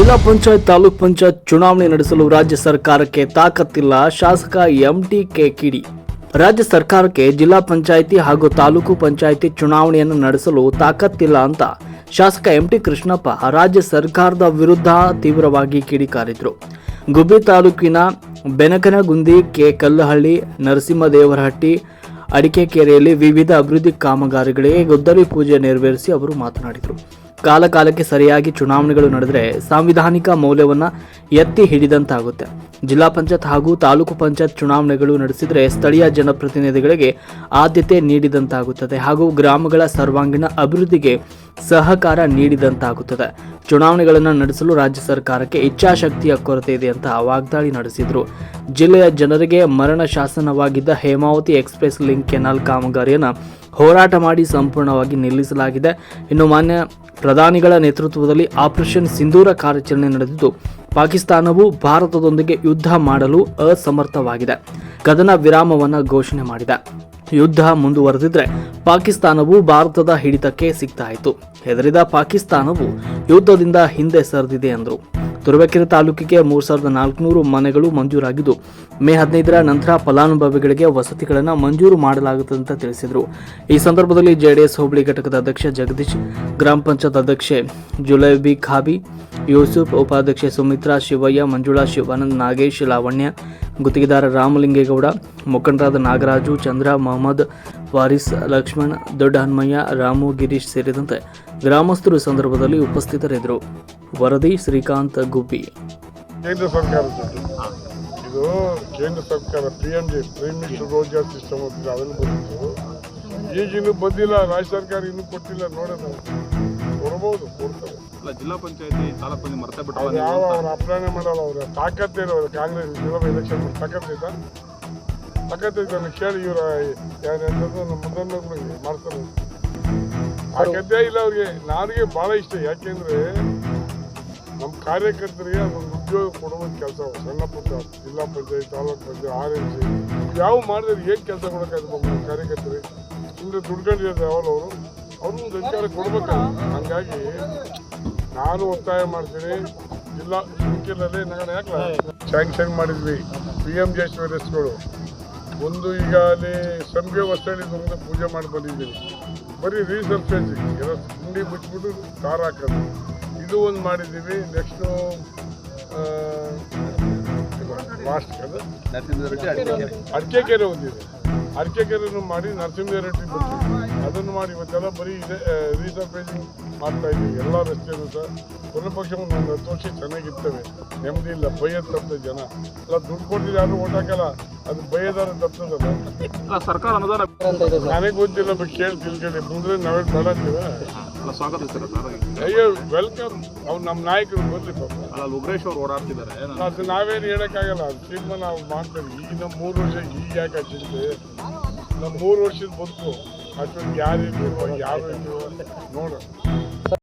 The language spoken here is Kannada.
ಜಿಲ್ಲಾ ಪಂಚಾಯತ್, ತಾಲೂಕ್ ಪಂಚಾಯತ್ ಚುನಾವಣೆ ನಡೆಸಲು ರಾಜ್ಯ ಸರ್ಕಾರಕ್ಕೆ ತಾಕತ್ತಿಲ್ಲ ಶಾಸಕ ಎಂಟಿಕೆ ಕಿಡಿ. ರಾಜ್ಯ ಸರ್ಕಾರಕ್ಕೆ ಜಿಲ್ಲಾ ಪಂಚಾಯಿತಿ ಹಾಗೂ ತಾಲೂಕು ಪಂಚಾಯಿತಿ ಚುನಾವಣೆಯನ್ನು ನಡೆಸಲು ತಾಕತ್ತಿಲ್ಲ ಅಂತ ಶಾಸಕ ಎಂಟಿ ಕೃಷ್ಣಪ್ಪ ರಾಜ್ಯ ಸರ್ಕಾರದ ವಿರುದ್ಧ ತೀವ್ರವಾಗಿ ಕಿಡಿಕಾರಿದ್ರು. ಗುಬ್ಬಿ ತಾಲೂಕಿನ ಬೆನಕನಗುಂದಿ ಕೆ ಕಲ್ಲಹಳ್ಳಿ, ನರಸಿಂಹದೇವರಹಟ್ಟಿ, ಅಡಿಕೆಕೆರೆಯಲ್ಲಿ ವಿವಿಧ ಅಭಿವೃದ್ಧಿ ಕಾಮಗಾರಿಗಳಿಗೆ ಗುದ್ದಲಿ ಪೂಜೆ ನೆರವೇರಿಸಿ ಅವರು ಮಾತನಾಡಿದರು. ಕಾಲ ಕಾಲಕ್ಕೆ ಸರಿಯಾಗಿ ಚುನಾವಣೆಗಳು ನಡೆದರೆ ಸಾಂವಿಧಾನಿಕ ಮೌಲ್ಯವನ್ನು ಎತ್ತಿ ಹಿಡಿದಂತಾಗುತ್ತೆ. ಜಿಲ್ಲಾ ಪಂಚಾಯತ್ ಹಾಗೂ ತಾಲೂಕು ಪಂಚಾಯತ್ ಚುನಾವಣೆಗಳು ನಡೆಸಿದರೆ ಸ್ಥಳೀಯ ಜನಪ್ರತಿನಿಧಿಗಳಿಗೆ ಆದ್ಯತೆ ನೀಡಿದಂತಾಗುತ್ತದೆ ಹಾಗೂ ಗ್ರಾಮಗಳ ಸರ್ವಾಂಗೀಣ ಅಭಿವೃದ್ಧಿಗೆ ಸಹಕಾರ ನೀಡಿದಂತಾಗುತ್ತದೆ. ಚುನಾವಣೆಗಳನ್ನು ನಡೆಸಲು ರಾಜ್ಯ ಸರ್ಕಾರಕ್ಕೆ ಇಚ್ಛಾಶಕ್ತಿಯ ಕೊರತೆ ಇದೆ ಅಂತ ವಾಗ್ದಾಳಿ ನಡೆಸಿದರು. ಜಿಲ್ಲೆಯ ಜನರಿಗೆ ಮರಣ ಶಾಸನವಾಗಿದ್ದ ಹೇಮಾವತಿ ಎಕ್ಸ್ಪ್ರೆಸ್ ಲಿಂಕ್ ಕೆನಾಲ್ ಕಾಮಗಾರಿಯನ್ನು ಹೋರಾಟ ಮಾಡಿ ಸಂಪೂರ್ಣವಾಗಿ ನಿಲ್ಲಿಸಲಾಗಿದೆ. ಇನ್ನು ಮಾನ್ಯ ಪ್ರಧಾನಿಗಳ ನೇತೃತ್ವದಲ್ಲಿ ಆಪರೇಷನ್ ಸಿಂಧೂರ ಕಾರ್ಯಾಚರಣೆ ನಡೆದಿದ್ದು, ಪಾಕಿಸ್ತಾನವು ಭಾರತದೊಂದಿಗೆ ಯುದ್ಧ ಮಾಡಲು ಅಸಮರ್ಥವಾಗಿದೆ. ಕದನ ವಿರಾಮವನ್ನು ಘೋಷಣೆ ಮಾಡಿದೆ. ಯುದ್ಧ ಮುಂದುವರೆದಿದ್ರೆ ಪಾಕಿಸ್ತಾನವು ಭಾರತದ ಹಿಡಿತಕ್ಕೆ ಸಿಗ್ತಾ ಇತ್ತು. ಹೆದರಿದ ಪಾಕಿಸ್ತಾನವು ಯುದ್ಧದಿಂದ ಹಿಂದೆ ಸರಿದಿದೆ ಎಂದರು ತುರುವೇಕೆರೆ ತಾಲೂಕಿಗೆ ಮೂರು ಸಾವಿರದ ನಾಲ್ಕುನೂರು ಮನೆಗಳು ಮಂಜೂರಾಗಿದ್ದು, ಮೇ ಹದಿನೈದರ ನಂತರ ಫಲಾನುಭವಿಗಳಿಗೆ ವಸತಿಗಳನ್ನು ಮಂಜೂರು ಮಾಡಲಾಗುತ್ತದೆ ಅಂತ ತಿಳಿಸಿದರು. ಈ ಸಂದರ್ಭದಲ್ಲಿ ಜೆಡಿಎಸ್ ಹೋಬಳಿ ಘಟಕದ ಅಧ್ಯಕ್ಷ ಜಗದೀಶ್, ಗ್ರಾಮ ಪಂಚಾಯತ್ ಅಧ್ಯಕ್ಷೆ ಜುಲೈಬಿ ಖಾಬಿ, ಯೂಸುಫ್, ಉಪಾಧ್ಯಕ್ಷೆ ಸುಮಿತ್ರಾ, ಶಿವಯ್ಯ, ಮಂಜುಳಾ, ಶಿವಾನಂದ್, ನಾಗೇಶ್, ಲಾವಣ್ಯ, ಗುತ್ತಿಗೆದಾರ ರಾಮಲಿಂಗೇಗೌಡ, ಮುಖಂಡರಾದ ನಾಗರಾಜು, ಚಂದ್ರ, ಮೊಹಮ್ಮದ್, ವಾರಿಸ್, ಲಕ್ಷ್ಮಣ್, ದೊಡ್ಡ ಹನುಮಯ್ಯ, ರಾಮು, ಗಿರೀಶ್ ಸೇರಿದಂತೆ ಗ್ರಾಮಸ್ಥರು ಸಂದರ್ಭದಲ್ಲಿ ಉಪಸ್ಥಿತರಿದ್ದರು. ವರದಿ ಶ್ರೀಕಾಂತ್ ಗುಬ್ಬಿ. ಕೇಂದ್ರ ಸರ್ಕಾರ ಇದು ಕೇಂದ್ರ ಸರ್ಕಾರ P M G prime minister Rozgar system ಅಂತ ಅದನ್ನು ಬಂದಿತ್ತು. ಈಗಿನ್ನೂ ಬಂದಿಲ್ಲ ರಾಜ್ಯ ಸರ್ಕಾರ ಇನ್ನೂ ಕೊಟ್ಟಿಲ್ಲ ನೋಡೋಣ. ಕೊಡ್ಬೋದು ಕೊಡ್ತಾರೆ. ಇಲ್ಲ ಜಿಲ್ಲಾ ಪಂಚಾಯತಿ ತಾಲೂಕು ಮರ್ತಾ ಬಿಟ್ಟು ಅವ್ರು ಯಾವ ಅವ್ರು ಅಪ್ರಾಣ ಮಾಡಲ್ಲ ಅವ್ರ. ಇರೋ ಅವ್ರ. ಕಾಂಗ್ರೆಸ್ ಜಿಲ್ಲಾ ಎಲೆಕ್ಷನ್ ತಾಕತ್ತಿದ್ದ ತಾಕತ್ತಿದ್ದಾನೆ ಕೇಳಿ ಇವರ ಯಾರು ನಮ್ಮ ಮುಂದೆ ಮಾಡ್ತಾರೆ. ತಾಕತ್ತೇ ಇಲ್ಲ ಅವ್ರಿಗೆ. ನನಗೆ ಭಾಳ ಇಷ್ಟ. ಯಾಕೆಂದ್ರೆ ನಮ್ಮ ಕಾರ್ಯಕರ್ತರಿಗೆ ಅದೊಂದು ಉದ್ಯೋಗ ಕೊಡುವ ಕೆಲಸ ಸಣ್ಣ ಪುಟ್ಟ, ಜಿಲ್ಲಾ ಪಂಚಾಯತ್, ತಾಲೂಕು ಪಂಚಾಯತ್, ಆರ್ ಸಿ. ಯಾವ ಮಾಡಿದ್ರೆ ಏನು ಕೆಲಸ ಕೊಡೋಕ್ಕಾಗುತ್ತೆ ನಮ್ಮ ಕಾರ್ಯಕರ್ತರಿಗೆ ಹಿಂದೆ ದುಡ್ಕೊಂಡಿದ್ದಾರೆ ಯಾವಲ್ಲ ಅವರು ಅವ್ರನ್ನ ಒಂದು ಅಧಿಕಾರ ಕೊಡ್ಬೇಕಲ್ಲ ಹಂಗಾಗಿ ನಾನು ಒತ್ತಾಯ ಮಾಡ್ತೀನಿ, ಜಿಲ್ಲಾ ಮುಖ್ಯದಲ್ಲಿ ನಾನು ಯಾಕೆ ಸ್ಯಾಂಕ್ಷನ್ ಮಾಡಿದ್ವಿ. ಪಿ ಎಂ ಜೆ ಒಂದು ಈಗ ಅಲ್ಲಿ ಸಂಘ ವಸ್ತಳಿ ಬಂದು ಪೂಜೆ ಮಾಡಿ ಬಂದಿದ್ದೀನಿ ಬರೀ ರೀಸರ್ಫೇಸಿಂಗ್ ಎಲ್ಲ ಗುಂಡಿ ಮುಚ್ಚಿಬಿಟ್ಟು ಕಾರ್ ಹಾಕೋದು. ಇದು ಒಂದು ಮಾಡಿದ್ದೀವಿ. ನೆಕ್ಸ್ಟು ಅದು? ಅಡಿಕೆ ಕೆರೆ ಒಂದಿದೆ. ಅಡಿಕೆ ಕೆರೆನೂ ಮಾಡಿ ನರಸಿಂಹ ರೆಡ್ಡಿ ಬಂತು ಅದನ್ನು ಮಾಡಿ ಇವತ್ತೆಲ್ಲ ಬರೀ ಇದೆ ರೀಸರ್ಫೇಸಿಂಗ್ ಮಾಡ್ತಾ ಇದ್ದೀವಿ. ಎಲ್ಲ ರಸ್ತೆಯಲ್ಲೂ ಸಹ ಕೊನೆ ಪಕ್ಷ ಒಂದು ಹತ್ತು ವರ್ಷ ಚೆನ್ನಾಗಿರ್ತವೆ. ನೆಮ್ಮದಿ ಇಲ್ಲ ಭಯ ತಪ್ಪದೆ ಜನ. ಎಲ್ಲ ದುಡ್ಡು ಕೊಟ್ಟಿದ್ದು ಯಾರು ಓಟ್ ಹಾಕಲ್ಲ? ಅದು ಭಯದಾರ ತಪ್ಪದಲ್ಲ ಸರ್ಕಾರ ಅನುದಾನ ನನಗೆ ಗೊತ್ತಿಲ್ಲ ಬಟ್ ಕೇಳಿ ತಿಳ್ಕೊಳ್ಳಿ. ಮುಂದೆ ನಾವೇ ಬೇಡ ಅಂತೀವ ಅಯ್ಯೋ ವೆಲ್ಕಮ್ ಅವ್ರು ನಮ್ಮ ನಾಯಕರು ಬರ್ಲಿ ಪಾಪ. ಉಗ್ರೇಶ್ ಅವರು ಓಡಾಡ್ತಿದ್ದಾರೆ. ಅದು ನಾವೇನು ಹೇಳೋಕ್ಕಾಗಲ್ಲ. ಅದು ತೀರ್ಮಾನ ನಾವು ಮಾಡ್ತೇವೆ ಈಗ ಮೂರು ವರ್ಷ ಈಗ ಯಾಕೆ ಹಚ್ಚಿದ್ವಿ ನಮ್ಮ ಮೂರು ವರ್ಷದ ಬದುಕು. ಅಷ್ಟೊಂದು ಯಾರು ಯಾರು ಇರ್ತೀವೋ ನೋಡು.